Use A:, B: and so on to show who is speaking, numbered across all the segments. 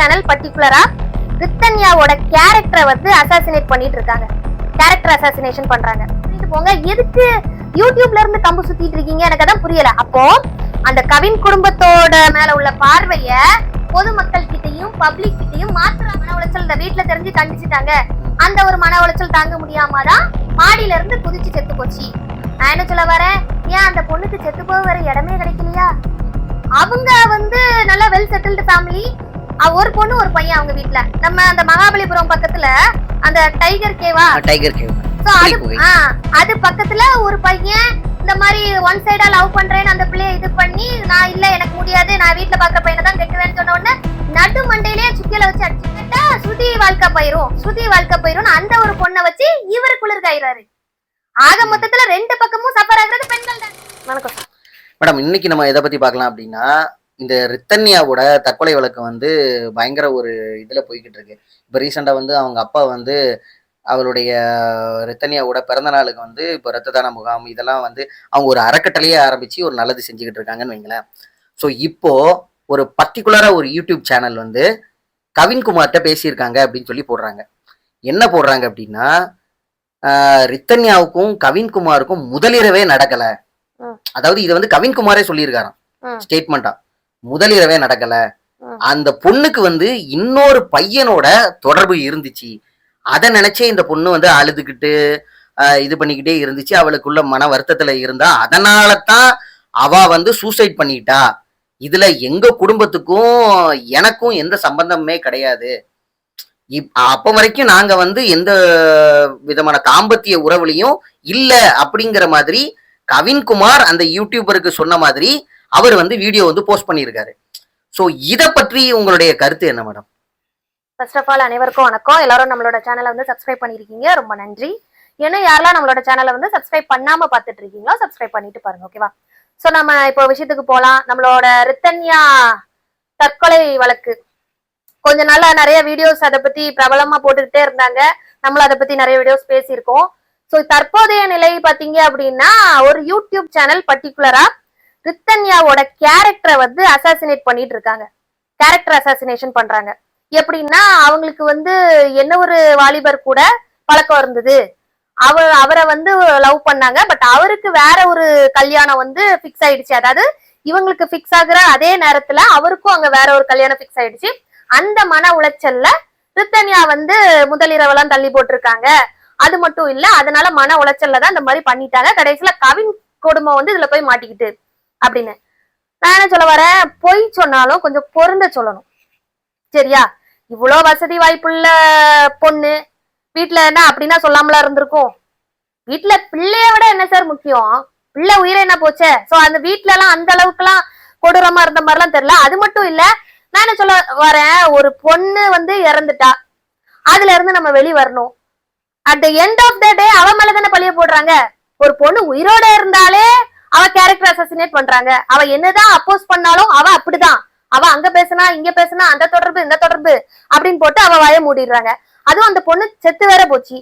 A: Channel பர்டிகுலரா பிரித்தன்யாவோட கேரக்டரை வந்து அசாசினேட் பண்ணிட்டு இருக்காங்க. கேரக்டர் அசாசினேஷன் பண்றாங்க. பண்ணிட்டு போங்க? எதுக்கு யூடியூப்ல இருந்து கம்பு சுத்திட்டு இருக்கீங்க? எனக்கு அதான் புரியல. அப்போ அந்த கவின் குடும்பத்தோட மேல உள்ள பார்வைய பொதுமக்கள் கிட்டையும் பப்ளிக் கிட்டயும் மாத்திர மன உளைச்சல் இந்த வீட்டுல தெரிஞ்சு கண்டிச்சுட்டாங்க. அந்த ஒரு மன உளைச்சல் தாங்க முடியாம தான் மாடியில இருந்து குதிச்சு செத்து போச்சு. நான் என்ன சொல்ல வரேன்? ஏன் அந்த பொண்ணுக்கு செத்து போக வேற இடமே கிடைக்கலையா? அவங்க வந்து நல்லா வெல் செட்டில்டு ஃபேமிலி ஒரு பொண்ணு ஒரு பையன் அவங்க வீட்ல. நம்ம அந்த மகாபலிபுரம் பக்கத்துல அந்த டைகர் கேவா
B: டைகர் கேவ்
A: So, அது அது பக்கத்துல ஒரு பையன் இந்த மாதிரி ஒன் சைடா லவ் பண்றேன்னு அந்த பிள்ளைய இது பண்ணி நான் இல்ல எனக்கு முடியாது நான் வீட்ல பாக்குற பையனை தான் கெட்டுவேன்னு சொன்ன உடனே நடு மண்டையிலேயே சுத்தியில வச்சு அடிச்சு கேட்டா ஸ்ருதி வாழ்க்கை போயிரும். ஸ்ருதி வாழ்க்கை போயிரும் அந்த ஒரு பொண்ணை வச்சு இவரு குளிர்காயிறாரு. ஆக மொத்தத்துல ரெண்டு பக்கமும் சஃபர் ஆகுறது பெண்கள் தான் வணக்கம்
B: மேடம் இன்னைக்கு நம்ம எதை பத்தி பார்க்கலாம் அப்படின்னா இந்த ரித்தன்யாவோட தற்கொலை வழக்கு வந்து பயங்கர ஒரு இதுல போய்கிட்டு இருக்கு. இப்போ ரீசெண்டா வந்து அவங்க அப்பா வந்து அவளுடைய ரித்தன்யாவோட பிறந்த நாளுக்கு வந்து இப்போ ரத்த தான முகாம் இதெல்லாம் வந்து அவங்க ஒரு அறக்கட்டளையே ஆரம்பிச்சு ஒரு நல்லது செஞ்சுக்கிட்டு இருக்காங்கன்னு வைங்களேன். ஸோ இப்போ ஒரு பர்டிகுலரா ஒரு யூடியூப் சேனல் வந்து கவின்குமார்கிட்ட பேசியிருக்காங்க அப்படின்னு சொல்லி போடுறாங்க. என்ன போடுறாங்க அப்படின்னா ரித்தன்யாவுக்கும் கவின்குமாருக்கும் முதலிரவே நடக்கல. அதாவது இது வந்து கவின்குமாரே சொல்லியிருக்காராம்.
A: ம்.
B: முதலிரவே நடக்கல. அந்த பொண்ணுக்கு வந்து இன்னொரு பையனோட தொடர்பு இருந்துச்சு. அதை நினைச்சே இந்த பொண்ணு வந்து அழுதுகிட்டு இது பண்ணிக்கிட்டே இருந்துச்சு. அவளுக்குள்ள மன வருத்தத்துல இருந்தா அதனால தான் அவ வந்து சூசைட் பண்ணிட்டா. இதுல எங்க குடும்பத்துக்கும் எனக்கும் எந்த சம்பந்தமுமே கிடையாது. இப்- அப்ப வரைக்கும் நாங்க வந்து எந்த விதமான தாம்பத்திய உறவுலையும் இல்ல அப்படிங்கிற மாதிரி கவின்குமார் அந்த யூடியூபருக்கு சொன்ன மாதிரி அவர் வந்து வீடியோ வந்து போஸ்ட் பண்ணியிருக்காரு. ஸோ இதை பற்றி உங்களுடைய கருத்து என்ன மேடம்
A: ஃபர்ஸ்ட் ஆஃப் ஆல் அனைவருக்கும் வணக்கம். எல்லாரும் நம்மளோட சேனலை வந்து சப்ஸ்கிரைப் பண்ணிருக்கீங்க. ரொம்ப நன்றி. ஏன்னா யாரெல்லாம் நம்மளோட சேனலை வந்து சப்ஸ்கிரைப் பண்ணாம பார்த்துட்டு இருக்கீங்களோ சப்ஸ்கிரைப் பண்ணிட்டு பாருங்க ஓகேவா ஸோ நம்ம இப்போ விஷயத்துக்கு போகலாம் நம்மளோட ரித்தன்யா தற்கொலை வழக்கு. கொஞ்ச நாளா நிறைய வீடியோஸ் அதை பத்தி பிரபலமா போட்டுக்கிட்டே இருந்தாங்க. நம்மளும் அதை பத்தி நிறைய வீடியோஸ் பேசியிருக்கோம். ஸோ தற்போதைய நிலை பார்த்தீங்க அப்படின்னா ஒரு யூடியூப் சேனல் பர்டிகுலரா ரித்தன்யாவோட கேரக்டரை வந்து அசாசினேட் பண்ணிட்டு இருக்காங்க. கேரக்டர் அசாசினேஷன் பண்றாங்க. எப்படின்னா அவங்களுக்கு வந்து என்ன ஒரு வாலிபர் கூட பழக்கம் இருந்தது. அவ அவரை வந்து லவ் பண்ணாங்க. பட் அவருக்கு வேற ஒரு கல்யாணம் வந்து ஃபிக்ஸ் ஆயிடுச்சு. அதாவது இவங்களுக்கு ஃபிக்ஸ் ஆகுற அதே நேரத்துல அவருக்கும் அங்க வேற ஒரு கல்யாணம் ஃபிக்ஸ் ஆயிடுச்சு. அந்த மன உளைச்சல்ல ரித்தன்யா வந்து முதலிரவெல்லாம் தள்ளி போட்டிருக்காங்க. அது மட்டும் இல்ல அதனால மன உளைச்சல்ல தான் இந்த மாதிரி பண்ணிட்டாங்க. கடைசியில கவின் குடும்பம் வந்து இதுல போய் மாட்டிக்கிட்டு. அப்படின்னு. நான் என்ன சொல்ல வரேன்? பொய் சொன்னாலும் கொஞ்சம் பொருந்த சொல்லணும். சரியா? இவ்வளோ வசதி வாய்ப்புள்ள பொண்ணு. வீட்டில் என்ன அப்படின்னா சொல்லாமலா இருந்திருக்கும். வீட்டில் பிள்ளைய விட என்ன சார் முக்கியம்? பிள்ளை உயிரை என்ன போச்சே? ஸோ அந்த வீட்டிலலாம் அந்த அளவுக்குலாம் கொடூரமா இருந்த மாதிரிலாம் தெரியல. அது மட்டும் இல்லை நான் என்ன சொல்ல வரேன்? ஒரு பொண்ணு வந்து இறந்துட்டா. அதுல இருந்து நம்ம வெளி வரணும். At the end of the day அவ மேல தானே பழிய போடுறாங்க. ஒரு பொண்ணு உயிரோட இருந்தாலே அவ கேரக்டர் அசசினேட் பண்றாங்க. அவ என்னதான் அப்போஸ் பண்ணாலும் அவ அப்படிதான். அவ அங்க பேசினா இங்க பேசுனா அந்த தொடர்பு இந்த தொடர்பு அப்படின்னு போட்டு அவ வாய மூடிடுறாங்க. அதுவும் அந்த பொண்ணு செத்து வேற போச்சு.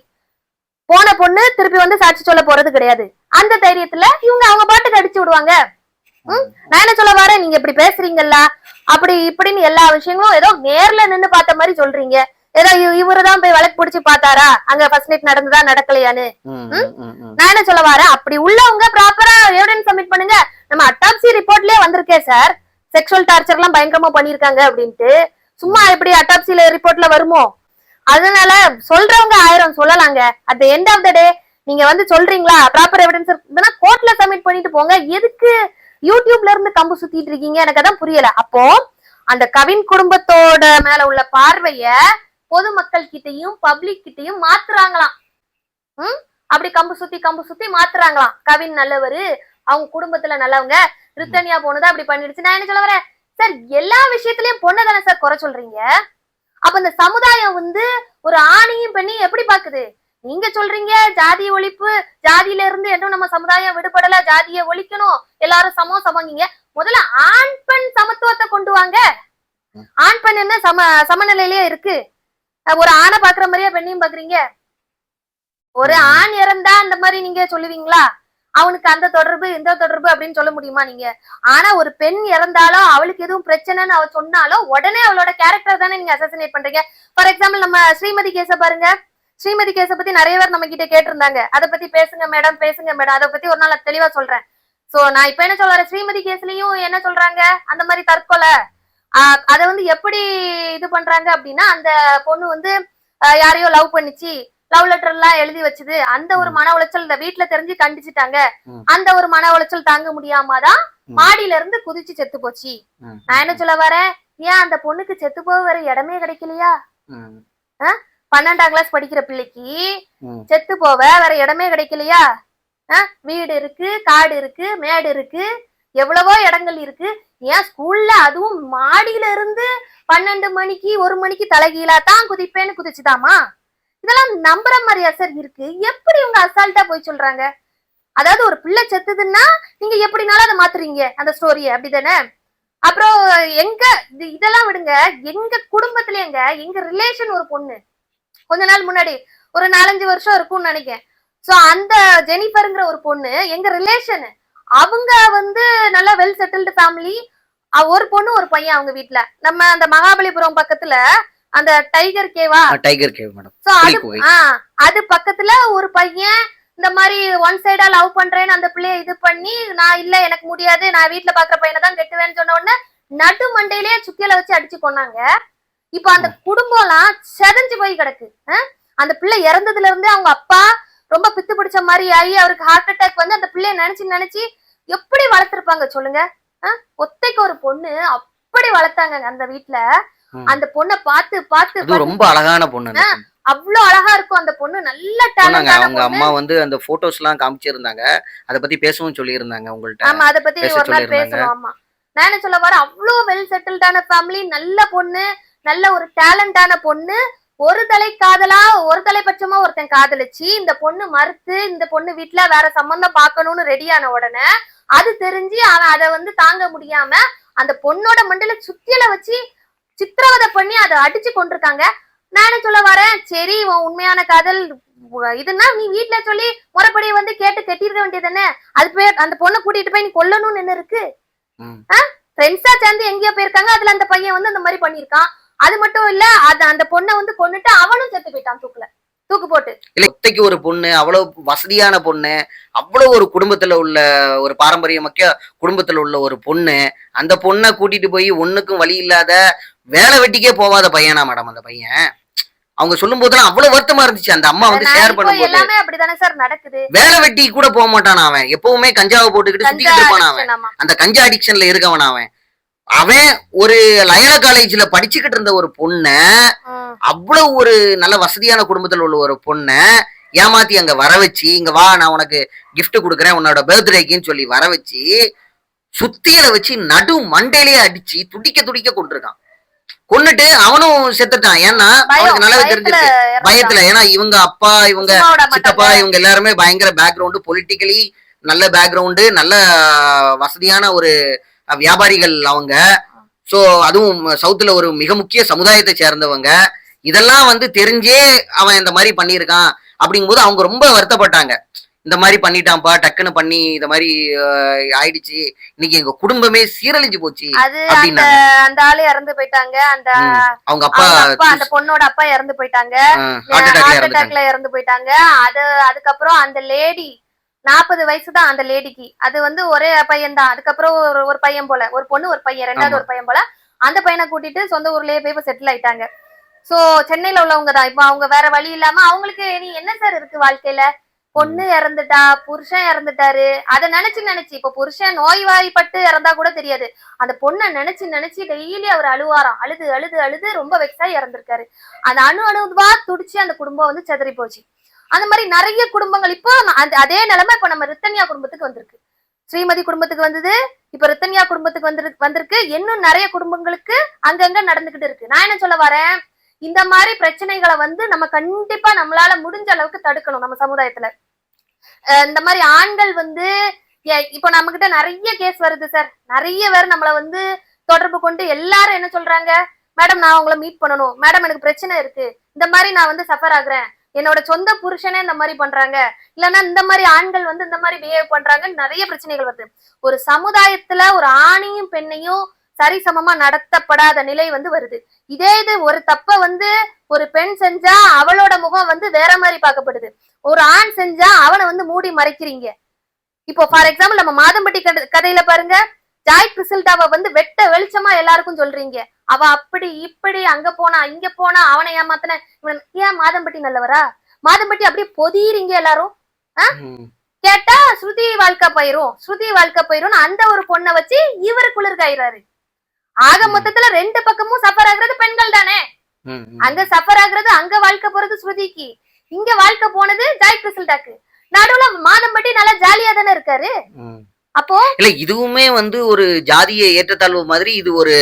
A: போன பொண்ணு திருப்பி வந்து சாட்சி சொல்ல போறது கிடையாது. அந்த தைரியத்துல இவங்க அவங்க பாட்டுக்கு அடிச்சு விடுவாங்க. ம்? நான் என்ன சொல்ல வரேன்? நீங்க இப்படி பேசுறீங்கல்ல. அப்படி இப்படின்னு எல்லா விஷயங்களும் ஏதோ நேர்ல நின்னு பார்த்த மாதிரி சொல்றீங்க. ஏதோ இவரு தான் போய் வழக்கு பிடிச்சு பார்த்தாரா? அங்க ஃபர்ஸ்ட் நைட் நடந்ததா நடக்கலையான்னு. நான் என்ன சொல்ல வரேன்? அப்படி உள்ளவங்க ப்ராப்பரா எவிடன்ஸ் சப்மிட் பண்ணுங்க. நம்ம அட்டாப்சி ரிப்போர்ட்லயே வந்திருக்கே சார் செக்ஷுவல் டார்ச்சர் எல்லாம் பயங்கரமா பண்ணிருக்காங்க அப்படின்ட்டு. சும்மா எப்படி அட்டாப்சில ரிப்போர்ட்ல வருமோ? அதனால சொல்றவங்க ஆயிரம் சொல்லலாங்க. At end of the day நீங்க வந்து சொல்றீங்களா? ப்ராப்பர் எவிடன்ஸ் இருக்குதுன்னா கோர்ட்ல சப்மிட் பண்ணிட்டு போங்க. எதுக்கு யூடியூப்ல இருந்து கம்பு சுத்திட்டு இருக்கீங்க? எனக்கு அதான் புரியல. அப்போ அந்த கவின் குடும்பத்தோட மேல உள்ள பார்வைய பொதுமக்கள் கிட்டையும் பப்ளிக் கிட்டையும் மாத்துறாங்களாம். உம் அப்படி கம்பு சுத்தி கம்பு சுத்தி மாத்துறாங்களாம். கவின் நல்லவரு அவங்க குடும்பத்துல நல்லவங்க ரித்தனியா போனது அப்படி பண்ணிடுச்சு. நான் என்ன சொல்ல வரேன்? சார் எல்லா விஷயத்திலயும் பொண்ணை தானே சார் குறை சொல்றீங்க? அப்ப இந்த சமுதாயம் வந்து ஒரு ஆணையும் பெண்ணையும் எப்படி பாக்குது நீங்க சொல்றீங்க ஜாதி ஒழிப்பு ஜாதியில இருந்து இன்னும் நம்ம சமுதாயம் விடுபடல ஜாதியை ஒழிக்கணும் எல்லாரும் சமம் சமங்கிங்க முதல்ல ஆண் பெண் சமத்துவத்தை கொண்டு வாங்க. ஆண் பெண் என்ன சம சமநிலையிலேயே இருக்கு. ஒரு ஆணை பாக்குற மாதிரியா பெண்ணையும் பாக்குறீங்க? ஒரு ஆண் இறந்தா இந்த மாதிரி நீங்க சொல்லுவீங்களா? அவனுக்கு அந்த தொடர்பு இந்த தொடர்பு அப்படின்னு சொல்ல முடியுமா நீங்க? ஆனா ஒரு பெண் இறந்தாலோ அவளுக்கு எதுவும் பிரச்சனைன்னு அவ சொன்னாலோ உடனே அவளோட கேரக்டர் தானே நீங்க அசசினேட் பண்றீங்க. ஃபார் எக்ஸாம்பிள் நம்ம ஸ்ரீமதி கேஸ பாருங்க. ஸ்ரீமதி கேஸ பத்தி நிறைய பேர் நம்ம கிட்ட கேட்டிருந்தாங்க. அதை பத்தி பேசுங்க மேடம் பேசுங்க மேடம் அதை பத்தி ஒரு நாள் தெளிவா சொல்றேன். சோ நான் இப்ப என்ன சொல்றேன் ஸ்ரீமதி கேஸ்லயும் என்ன சொல்றாங்க? அந்த மாதிரி தற்கொலை. அதை வந்து எப்படி இது பண்றாங்க அப்படின்னா அந்த பொண்ணு வந்து யாரையோ லவ் பண்ணிச்சு. லவ் லெட்டர் எல்லாம் எழுதி வச்சுது. அந்த ஒரு. மன உளைச்சல் இந்த வீட்டுல தெரிஞ்சு கண்டிச்சிட்டாங்க. அந்த ஒரு மன உளைச்சல் தாங்க முடியாம தான்
B: ம்.
A: மாடியில இருந்து குதிச்சு செத்து போச்சு. நான் என்ன சொல்ல வரேன்? ஏன் அந்த பொண்ணுக்கு செத்து போக வேற இடமே கிடைக்கலையா? பன்னெண்டாம் கிளாஸ் படிக்கிற பிள்ளைக்கு. செத்து போக வேற இடமே கிடைக்கலையா? வீடு இருக்கு காடு இருக்கு மேடு இருக்கு எவ்வளவோ இடங்கள் இருக்கு. ஏன் ஸ்கூல்ல அதுவும் மாடியில இருந்து பன்னெண்டு மணிக்கு ஒரு மணிக்கு தலைகீழா தான் குதிப்பேன்னு குதிச்சுதாமா? இதெல்லாம் நம்புற மாதிரியா சார் இருக்கு? எப்படி இவங்க அசால்ட்டா போய் சொல்றாங்க? அதாவது ஒரு பிள்ளை செத்துதுன்னா நீங்க எப்படினாலும் அதை மாத்துறீங்க அந்த ஸ்டோரிய அப்படிதானே? அப்புறம் எங்க இது- இதெல்லாம் விடுங்க. எங்க குடும்பத்துல எங்க ரிலேஷன் ஒரு பொண்ணு. கொஞ்ச நாள் முன்னாடி ஒரு நாலஞ்சு வருஷம் இருக்கும்னு நினைக்கிறேன். சோ அந்த ஜெனிஃபருங்கிற ஒரு பொண்ணு எங்க ரிலேஷனு அவங்க வந்து நல்லா வெல் செட்டில்டு ஃபேமிலி ஒரு பொண்ணு ஒரு பையன் அவங்க வீட்ல. நம்ம அந்த மகாபலிபுரம் பக்கத்துல அந்த டைகர் கேவா
B: டைகர் கேவ் மேடம்
A: சோ அது பக்கத்துல ஒரு பையன் இந்த மாதிரி ஒன் சைடா லவ் பண்றேன்னு அந்த பிள்ளைய இது பண்ணி நான் இல்ல எனக்கு முடியாது. நான் வீட்ல பாக்குற பையனை தான் கெட்டுவேன்னு சொன்ன உடனே நடு மண்டையிலேயே சுத்தியில வச்சு அடிச்சு கொன்னாங்க. இப்போ அந்த குடும்பம்லாம் செதஞ்சு போய் கிடக்கு? அந்த பிள்ளை இறந்ததுல இருந்து அவங்க அப்பா ரொம்ப பித்து பிடிச்ச மாதிரி ஆகி அவருக்கு ஹார்ட் அட்டாக் வந்து அந்த பிள்ளைய நினைச்சு நினைச்சு எப்படி வளர்த்திருப்பாங்க சொல்லுங்க? ஒத்தைக்கு ஒரு பொண்ணு அப்படி வளர்த்தாங்க அந்த வீட்ல.
B: ம்.
A: அந்த பொண்ணை பார்த்து பார்த்து
B: ரொம்ப அழகான பொண்ணு.
A: அவ்வளவு அழகா இருக்கும் அந்த பொண்ணு. நல்ல டேலண்டான
B: அவங்க அம்மா வந்து அந்த போட்டோஸ் எல்லாம் காமிச்சிருந்தாங்க. அத பத்தி பேசவும் சொல்லியிருந்தாங்க உங்கள்ட்ட.
A: ஆமா அத பத்தி ஒரு நாள். பேசணும் ஆமா. நான் என்ன சொல்ல வரேன் அவ்வளவு வெல் செட்டில்டான ஃபேமிலி நல்ல பொண்ணு நல்ல ஒரு டேலண்டான பொண்ணு. ஒரு தலை காதலா ஒரு தலைபட்சமா ஒருத்தன் காதலிச்சு இந்த பொண்ணு மறுத்து இந்த பொண்ணு வீட்ல வேற சம்பந்தம் பார்க்கணும்னு ரெடியான உடனே அது தெரிஞ்சு அவன் அதை வந்து தாங்க முடியாம அந்த பொண்ணோட மண்டல சுத்தியல வச்சு சித்திரவதை பண்ணி அதை அடிச்சு கொண்டிருக்காங்க. நான் என்ன சொல்ல வரேன்? சரி உன் உண்மையான காதல் இதுன்னா நீ வீட்ல சொல்லி முறைப்படி வந்து கேட்டு கட்டிருக்க வேண்டியது அது பேர் அந்த பொண்ணை கூட்டிட்டு போய் நீ கொல்லணும்னு என்ன இருக்கு. ஃப்ரெண்ட்ஸா சேர்ந்து எங்கேயோ போயிருக்காங்க. அதுல அந்த பையன் வந்து அந்த மாதிரி பண்ணிருக்கான் அது மட்டும் இல்ல அது அந்த பொண்ணை வந்து கொன்னுட்டு அவனும் செத்து போயிட்டான் தூக்குல. தூக்கு போட்டு.
B: இல்ல ஒத்தைக்கு ஒரு பொண்ணு அவ்வளவு வசதியான பொண்ணு அவ்வளவு ஒரு குடும்பத்துல உள்ள ஒரு பாரம்பரியமிக்க குடும்பத்துல உள்ள ஒரு பொண்ணு அந்த பொண்ணை கூட்டிட்டு போய் ஒண்ணுக்கும் வழி இல்லாத வேலை வெட்டிக்கே போவாத பையனா மேடம் அந்த பையன்? அவங்க சொல்லும் போதெல்லாம் அவ்வளவு வருத்தமா இருந்துச்சு. அந்த அம்மா வந்து ஷேர் பண்ணும்போது
A: எல்லாமே அப்படிதானே சார் நடக்குது.
B: வேலை வெட்டி கூட போக மாட்டான் அவன். எப்பவுமே கஞ்சாவை போட்டுக்கிட்டு
A: கஞ்சா
B: சுத்திக்கிட்டு இருப்பான் அவன். அந்த கஞ்சா அடிக்ஷன்ல இருக்கவன் அவன். அவன் ஒரு லயன காலேஜ்ல படிச்சுக்கிட்டு இருந்த ஒரு பொண்ண. அவ்வளவு ஒரு நல்ல வசதியான குடும்பத்துல உள்ள ஒரு பொண்ண ஏமாத்தி அங்க வர வச்சு இங்க வா நான் உனக்கு gift கொடுக்குறேன் உன்னோட பர்த்டேக்குன்னு சொல்லி வர வச்சு சுத்தியில வச்சு நடு மண்டையிலேயே அடிச்சு துடிக்க துடிக்க கொண்டிருக்கான் கொன்னுட்டு அவனும் செத்துட்டான் ஏன்னா அவனுக்கு நல்லாவே
A: பயத்துல
B: தெரிஞ்சிருக்கு. பயத்துல ஏன்னா இவங்க அப்பா இவங்க சித்தப்பா. இவங்க எல்லாருமே பயங்கர பேக்ரவுண்டு பொலிட்டிக்கலி நல்ல பேக்ரவுண்டு நல்ல வசதியான ஒரு வியாபாரிகள் அவங்க. சோ அதுவும் சவுத்துல ஒரு மிக முக்கிய சமுதாயத்தை சேர்ந்தவங்க. இதெல்லாம் வந்து தெரிஞ்சே அவன் இந்த மாதிரி பண்ணியிருக்கான் அப்படிங்கும்போது அவங்க ரொம்ப வருத்தப்பட்டாங்க. இந்த மாதிரி பண்ணிட்டான்ப்பா டக்குன்னு பண்ணி இந்த மாதிரி ஆயிடுச்சு. இன்னைக்கு எங்க குடும்பமே சீரழிஞ்சு போச்சு
A: அது அந்த ஆளு இறந்து போயிட்டாங்க. அந்த.
B: அவங்க அப்பா
A: அந்த பொண்ணோட அப்பா இறந்து போயிட்டாங்க.
B: ஹார்ட் அட்டாக்ல
A: இறந்து போயிட்டாங்க. அது அதுக்கப்புறம் அந்த லேடி நாற்பது வயசு தான் அந்த லேடிக்கு. அது வந்து ஒரே பையன் தான் அதுக்கப்புறம் ஒரு ஒரு பையன் போல. ஒரு பொண்ணு ஒரு பையன். ரெண்டாவது. ஒரு பையன் போல. அந்த பையனை கூட்டிட்டு சொந்த ஊர்லயே போய் செட்டில் ஆயிட்டாங்க. சோ சென்னையில உள்ளவங்க தான் இப்போ அவங்க வேற வழி இல்லாம அவங்களுக்கு நீ என்ன சார் இருக்கு வாழ்க்கையில? பொண்ணு இறந்துட்டா? புருஷன் இறந்துட்டாரு? அதை நினைச்சு நினைச்சு. இப்ப புருஷன் நோய்வாய்ப்பட்டு இறந்தா கூட தெரியாது. அந்த பொண்ணை நினைச்சு நினைச்சு டெய்லி அவர் அழுவாராம். அழுது அழுது அழுது ரொம்ப வெக்ஸாகி இறந்திருக்காரு. அந்த அணு அணுவா துடிச்சு அந்த குடும்பம் வந்து செதறி போச்சு அந்த மாதிரி நிறைய குடும்பங்கள். இப்போ அதே நிலைமை இப்ப நம்ம ரித்தன்யா குடும்பத்துக்கு வந்திருக்கு. ஸ்ரீமதி குடும்பத்துக்கு வந்தது இப்ப ரித்தன்யா குடும்பத்துக்கு வந்து வந்திருக்கு. இன்னும் நிறைய குடும்பங்களுக்கு அங்கங்க நடந்துகிட்டு இருக்கு. நான் என்ன சொல்ல வரேன்? இந்த மாதிரி பிரச்சனைகளை வந்து நம்ம கண்டிப்பா நம்மளால முடிஞ்ச அளவுக்கு தடுக்கணும் நம்ம சமுதாயத்துல. இந்த மாதிரி ஆண்கள் வந்து இப்ப இப்போ நம்ம கிட்ட நிறைய கேஸ் வருது சார் நிறைய பேர் நம்மள வந்து தொடர்பு கொண்டு எல்லாரும் என்ன சொல்றாங்க? மேடம் நான் உங்களை மீட் பண்ணணும். மேடம் எனக்கு பிரச்சனை இருக்கு. இந்த மாதிரி நான் வந்து சஃபர் ஆகுறேன். என்னோட சொந்த புருஷனே இந்த மாதிரி பண்றாங்க. இல்லைன்னா இந்த மாதிரி ஆண்கள் வந்து இந்த மாதிரி பிஹேவ் பண்றாங்கன்னு நிறைய பிரச்சனைகள் வருது. ஒரு சமுதாயத்துல ஒரு ஆணையும் பெண்ணையும் சரிசமமா நடத்தப்படாத நிலை வந்து வருது. இதே இது ஒரு தப்ப வந்து ஒரு பெண் செஞ்சா அவளோட முகம் வந்து வேற மாதிரி பார்க்கப்படுது. ஒரு ஆண் செஞ்சா அவனை வந்து மூடி மறைக்கிறீங்க. இப்போ ஃபார் எக்ஸாம்பிள் நம்ம மாதம்பட்டி கதை- கதையில பாருங்க. ஜாய் கிறிசல்டாவை வந்து வெட்ட வெளிச்சமா எல்லாருக்கும் சொல்றீங்க. அவ அப்படி இப்படி அங்க போனா இங்க போனா அவனை ஏமாத்தின ஏன் மாதம்பட்டி நல்லவரா? மாதம்பட்டி அப்படியே பொதியறீங்க எல்லாரும். கேட்டா ஸ்ருதி வாழ்க்கை போயிரும். ஸ்ருதி வாழ்க்கை போயிரும் அந்த ஒரு பொண்ணை வச்சு இவரு குளிர்காயிறாரு. ஆக. மொத்தத்துல ரெண்டு பக்கமும் சஃபர் ஆகுறது பெண்கள் தானே. அங்க சஃபர் ஆகுறது அங்க வாழ்க்கை போறது ஸ்ருதிக்கு. இங்க வாழ்க்கை போனது ஜாய் கிறிசல்டாக்கு நடுவுல மாதம்பட்டி நல்லா ஜாலியா தானே இருக்காரு. அப்போ?
B: இல்ல இதுவுமே வந்து ஒரு ஜாதிய ஏற்றத்தாழ்வு மாதிரி இது ஒரு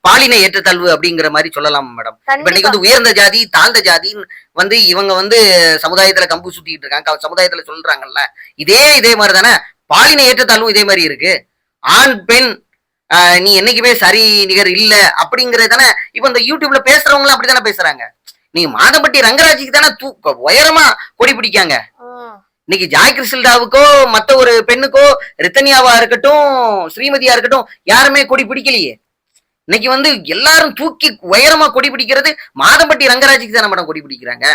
B: பாலின ஏற்றத்தாழ்வு அப்படிங்கிற மாதிரி சொல்லலாம் மேடம். இன்னைக்கு வந்து உயர்ந்த ஜாதி தாழ்ந்த ஜாதின்னு வந்து இவங்க வந்து சமுதாயத்துல கம்பு சுத்திட்டு இருக்காங்க. சமுதாயத்துல சொல்றாங்கல்ல. இதே இதே மாதிரி தானே? பாலின ஏற்றத்தாழ்வும் இதே மாதிரி இருக்கு. ஆண் பெண் நீ என்னைக்குமே சரி நிகர் இல்ல அப்படிங்கறது தானே? இப்ப இந்த யூடியூப்ல பேசுறவங்களும் அப்படித்தானே பேசுறாங்க. நீங்க மாதம்பட்டி ரங்கராஜுக்கு தானே தூ உயரமா கொடி பிடிக்காங்க. இன்னைக்கு ஜாய் கிறிஸ்டல்டாவுக்கோ மத்த ஒரு பெண்ணுக்கோ ரித்தனியாவா இருக்கட்டும் ஸ்ரீமதியா இருக்கட்டும் யாருமே கொடி பிடிக்கலையே. இன்னைக்கு வந்து எல்லாரும் தூக்கி உயரமா கொடி பிடிக்கிறது மாதம்பட்டி ரங்கராஜுக்கு தானே மேடம் கொடி பிடிக்கிறாங்க.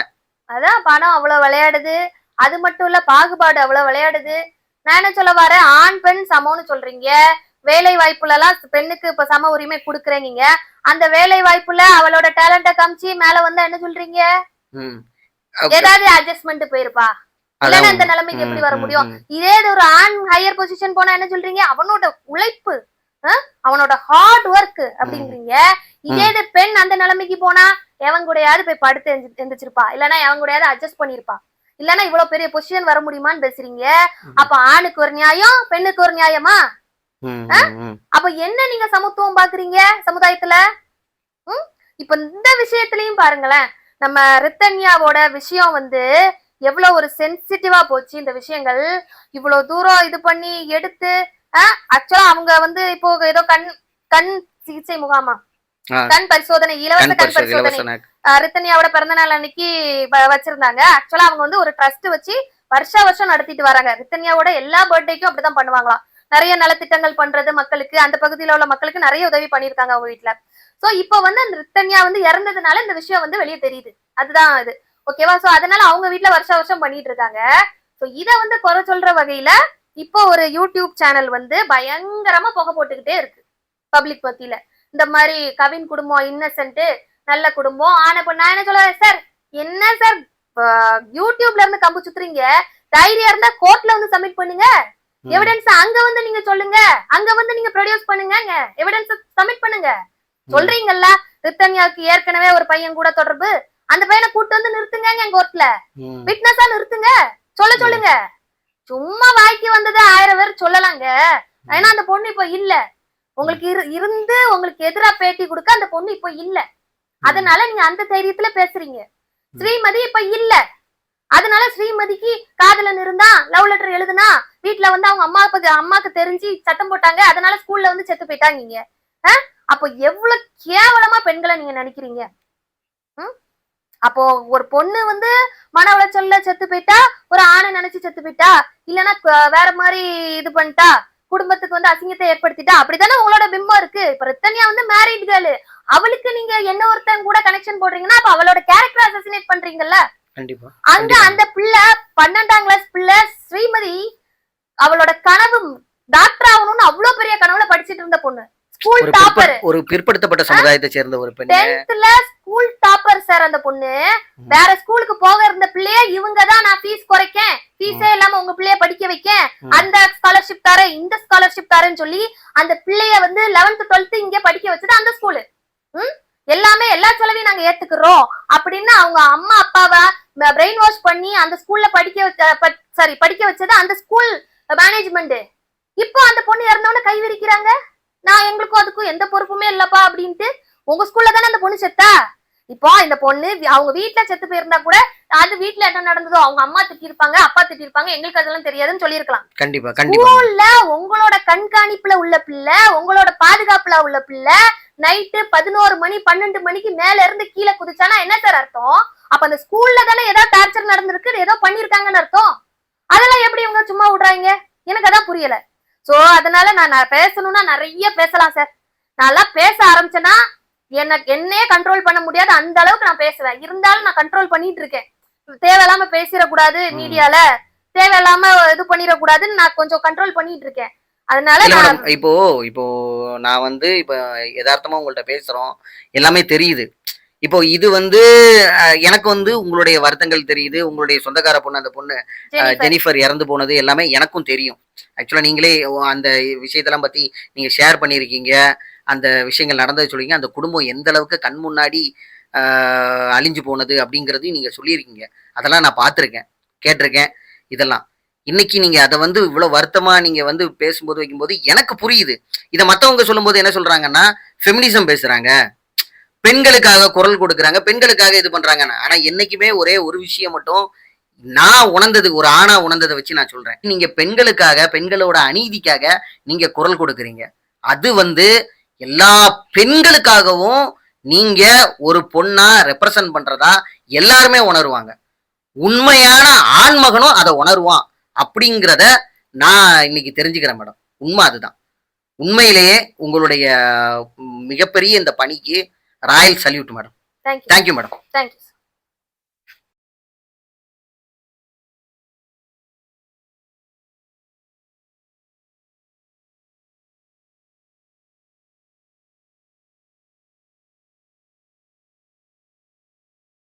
A: அதான் பணம் அவ்வளவு விளையாடுது. அது மட்டும் இல்ல பாகுபாடு அவ்வளவு விளையாடுது. நான் என்ன சொல்ல வரேன்? ஆண் பெண் சமம்னு சொல்றீங்க. வேலை வாய்ப்புல எல்லாம் பெண்ணுக்கு இப்ப சம உரிமை கொடுக்குறீங்க அந்த வேலை வாய்ப்புல அவளோட டேலண்ட காமிச்சு மேல வந்தா என்ன சொல்றீங்க. ஏதாவது அட்ஜஸ்ட்மெண்ட் போயிருப்பா. இல்லன்னா இந்த நிலைமைக்கு எப்படி வர முடியும்? இதே ஒரு ஆண் ஹையர் பொசிஷன் போனா என்ன சொல்றீங்க? அவனோட உழைப்பு? அவனோட ஹார்ட் ஒர்க் அப்படிங்கிறீங்க இதே இது பெண் அந்த நிலைமைக்கு போனா எவன் கூடயாவது போய் படுத்து எந்தி- எந்திரிச்சிருப்பா. இல்லன்னா எவன் கூடயாவது அட்ஜஸ்ட் பண்ணிருப்பா. இல்லன்னா இவ்வளவு பெரிய பொசிஷன் வர முடியுமான்னு பேசுறீங்க. அப்ப ஆணுக்கு ஒரு நியாயம் பெண்ணுக்கு ஒரு நியாயமா. அப்ப என்ன நீங்க சமத்துவம் பாக்குறீங்க சமுதாயத்துல? இப்ப இந்த விஷயத்திலயும் பாருங்களேன். நம்ம ரித்தன்யாவோட விஷயம் வந்து எவ்வளவு ஒரு சென்சிட்டிவா போச்சு இந்த விஷயங்கள். இவ்வளவு தூரம் இது பண்ணி எடுத்து ஆக்சுவலா அவங்க வந்து இப்போ ஏதோ கண் கண் சிகிச்சை முகாமா. கண் பரிசோதனை இலவச
B: கண் பரிசோதனை,
A: ரித்தன்யாவோட பிறந்த நாள் அன்னைக்கு வச்சிருந்தாங்க. ஆக்சுவலா அவங்க வந்து ஒரு ட்ரஸ்ட் வச்சு வருஷா வருஷம் நடத்திட்டு வராங்க. ரித்தன்யாவோட எல்லா பர்த்டேக்கும் அப்படிதான் பண்ணுவாங்களாம். நிறைய நலத்திட்டங்கள் பண்றது மக்களுக்கு அந்த பகுதியில உள்ள மக்களுக்கு நிறைய உதவி பண்ணிருக்காங்க அவங்க வீட்ல. சோ இப்போ வந்து அந்த ரித்தன்யா வந்து இறந்ததுனால இந்த விஷயம் வந்து வெளியே தெரியுது. அதுதான் இது. ஓகேவா சோ அதனால அவங்க வீட்ல வருஷா வருஷம் பண்ணிட்டு இருக்காங்க. சோ இத வந்து குறை சொல்ற வகையில இப்போ ஒரு யூடியூப் சேனல் வந்து பயங்கரமா புகை போட்டுக்கிட்டே இருக்கு. பப்ளிக் மத்தியில இந்த மாதிரி கவின் குடும்பம் இன்னசென்ட் நல்ல குடும்பம் ஆனா இப்ப நான் என்ன சொல்றேன் சார் என்ன சார் யூடியூப்ல இருந்து கம்பு சுத்துறீங்க. தைரியம் இருந்தா கோர்ட்ல வந்து சப்மிட் பண்ணுங்க. எவிடன்ஸ் அங்க வந்து நீங்க சொல்லுங்க. அங்க வந்து நீங்க ப்ரொடியூஸ் பண்ணுங்க எவிடன்ஸ் சப்மிட் பண்ணுங்க. சொல்றீங்கல்ல? ரித்தன்யாவுக்கு ஏற்கனவே ஒரு பையன் கூட தொடர்பு. அந்த பையனை கூட்டு வந்து நிறுத்துங்க கோர்ட்ல
B: ம்.
A: விட்னஸா நிறுத்துங்க. சொல்ல சொல்லுங்க. சும்மா வாய்க்கு வந்தது ஆயிரம் பேர் சொல்லலாங்க. ஏன்னா அந்த பொண்ணு இப்ப இல்ல. உங்களுக்கு இரு- இருந்து உங்களுக்கு எதிரா பேட்டி கொடுக்க அந்த பொண்ணு இப்ப இல்ல. அதனால நீங்க அந்த தைரியத்துல பேசுறீங்க. ஸ்ரீமதி இப்ப இல்ல. அதனால ஸ்ரீமதிக்கு காதலன் இருந்தா லவ் லெட்டர் எழுதுனா வீட்ல வந்து அவங்க அம்மா அம்மாக்கு தெரிஞ்சு சத்தம் போட்டாங்க. அதனால ஸ்கூல்ல வந்து செத்து போயிட்டாங்க அப்போ எவ்வளவு கேவலமா பெண்களை நீங்க நினைக்கிறீங்க? அப்போ ஒரு பொண்ணு வந்து மன உளைச்சல்ல செத்து போயிட்டா ஒரு ஆணை நினைச்சு செத்து போயிட்டா இல்லைன்னா வேற மாதிரி இது பண்ணிட்டா குடும்பத்துக்கு வந்து அசிங்கத்தை ஏற்படுத்திட்டா அப்படித்தானே உங்களோட பிம்பம் இருக்கு. இப்ப ரித்தன்யா வந்து மேரிட் கேர்ள் அவளுக்கு நீங்க என்ன ஒருத்தன் கூட கனெக்ஷன் போடுறீங்கன்னா அப்ப அவளோட கேரக்டர் அசசினேட் பண்றீங்கல்ல? அங்க. அந்த பிள்ளை பன்னெண்டாம் கிளாஸ் பிள்ளை ஸ்ரீமதி அவளோட கனவு டாக்டர் ஆகணும்னு அவ்வளவு பெரிய கனவுல படிச்சிட்டு இருந்த பொண்ணு. ஸ்கூல்
B: ஒரு
A: டாப்பர்
B: பிற்ப- ஒரு பிற்படுத்தப்பட்ட சமுதாயத்தை சேர்ந்த ஒரு பெண்
A: ஸ்கூல் டாப்பர் சார் அந்த பொண்ணு. வேற ஸ்கூலுக்கு போக இருந்த பிள்ளைய இவங்க தான் நான் ஃபீஸ் குறைக்கேன். ஃபீஸே இல்லாம உங்க பிள்ளைய படிக்க வைக்கேன்.
B: ம்.
A: அந்த ஸ்காலர்ஷிப் தரேன் இந்த ஸ்காலர்ஷிப் தரேன்னு சொல்லி அந்த பிள்ளைய வந்து லெவன்த் டுவெல்த் இங்க படிக்க வச்சது அந்த ஸ்கூலு எல்லாமே எல்லா செலவையும் நாங்க ஏத்துக்கிறோம். அப்படின்னு அவங்க அம்மா அப்பாவை பிரெயின் வாஷ் பண்ணி அந்த ஸ்கூல்ல படிக்க வச்ச சாரி படிக்க வச்சது அந்த ஸ்கூல் மேனேஜ்மெண்ட் இப்போ அந்த பொண்ணு இறந்தவன கை விரிக்கிறாங்க? நான் எங்களுக்கும் அதுக்கும் எந்த பொறுப்புமே இல்லப்பா அப்படின்ட்டு உங்க ஸ்கூல்ல தானே அந்த பொண்ணு செத்தா? இப்போ இந்த பொண்ணு அவங்க வீட்ல செத்து போயிருந்தா கூட அது வீட்ல என்ன நடந்ததோ அவங்க அம்மா திட்டிருப்பாங்க அப்பா திட்டிருப்பாங்க எங்களுக்கு அதெல்லாம் தெரியாதுன்னு சொல்லியிருக்கலாம்.
B: கண்டிப்பா கண்டிப்பா.
A: ஸ்கூல்ல உங்களோட கண்காணிப்புல உள்ள பிள்ளை உங்களோட பாதுகாப்புல உள்ள பிள்ளை நைட்டு பதினோரு மணி பன்னெண்டு மணிக்கு மேல இருந்து கீழே குதிச்சானா என்ன சார் அர்த்தம்? அப்ப அந்த ஸ்கூல்ல தானே ஏதாவது டார்ச்சர் நடந்திருக்கு ஏதோ பண்ணிருக்காங்கன்னு அர்த்தம்? அதெல்லாம் எப்படி இவங்க சும்மா விடுறாங்க? எனக்கு அதான் புரியல. சோ அதனால நான் பேசணும்னா நிறைய பேசலாம் சார் நான் பேச ஆரம்பிச்சேன்னா எனக்கு என்னையே கண்ட்ரோல் பண்ண முடியாது. அந்த அளவுக்கு நான் பேசுவேன். இருந்தாலும் நான் கண்ட்ரோல் பண்ணிட்டு இருக்கேன். தேவையில்லாம பேசிடக்கூடாது. மீடியால. தேவையில்லாம இது பண்ணிடக்கூடாதுன்னு நான் கொஞ்சம் கண்ட்ரோல் பண்ணிட்டு இருக்கேன். அதனால நான்
B: இப்போ இப்போ நான் வந்து இப்போ யதார்த்தமா உங்கள்ட்ட பேசுறோம். எல்லாமே தெரியுது. இப்போ இது வந்து எனக்கு வந்து உங்களுடைய வருத்தங்கள் தெரியுது. உங்களுடைய சொந்தக்கார பொண்ணு அந்த பொண்ணு
A: ஜெனிஃபர்,
B: இறந்து போனது எல்லாமே எனக்கும் தெரியும். ஆக்சுவலா நீங்களே அந்த விஷயத்தெல்லாம் பத்தி நீங்க ஷேர் பண்ணியிருக்கீங்க. அந்த விஷயங்கள் நடந்தது சொல்லிங்க அந்த குடும்பம் எந்த அளவுக்கு கண் முன்னாடி அழிஞ்சு போனது அப்படிங்கறதையும் நீங்க சொல்லியிருக்கீங்க. அதெல்லாம் நான் பார்த்துருக்கேன். கேட்டிருக்கேன். இதெல்லாம். இன்னைக்கு நீங்க அதை வந்து இவ்வளவு வருத்தமா நீங்க வந்து பேசும்போது வைக்கும்போது எனக்கு புரியுது. இதை மத்தவங்க சொல்லும்போது என்ன சொல்றாங்கன்னா ஃபெமினிசம் பேசுறாங்க. பெண்களுக்காக குரல் கொடுக்குறாங்க பெண்களுக்காக இது பண்றாங்கன்னு. ஆனா என்னைக்குமே ஒரே ஒரு விஷயம் மட்டும் நான் உணர்ந்தது ஒரு ஆணா உணர்ந்ததை வச்சு நான் சொல்றேன். நீங்க பெண்களுக்காக பெண்களோட அநீதிக்காக நீங்க குரல் கொடுக்குறீங்க. அது வந்து எல்லா பெண்களுக்காகவும் நீங்க ஒரு பொண்ணா ரெப்ரசன்ட் பண்றதா எல்லாருமே உணருவாங்க. உண்மையான ஆண்மகனும் அதை உணருவான் அப்படிங்கிறத நான் இன்னைக்கு தெரிஞ்சுக்கிறேன் மேடம். உண்மை அதுதான். உண்மையிலேயே உங்களுடைய மிகப்பெரிய இந்த பணிக்கு royal salute madam. Thank you madam.
A: Thank you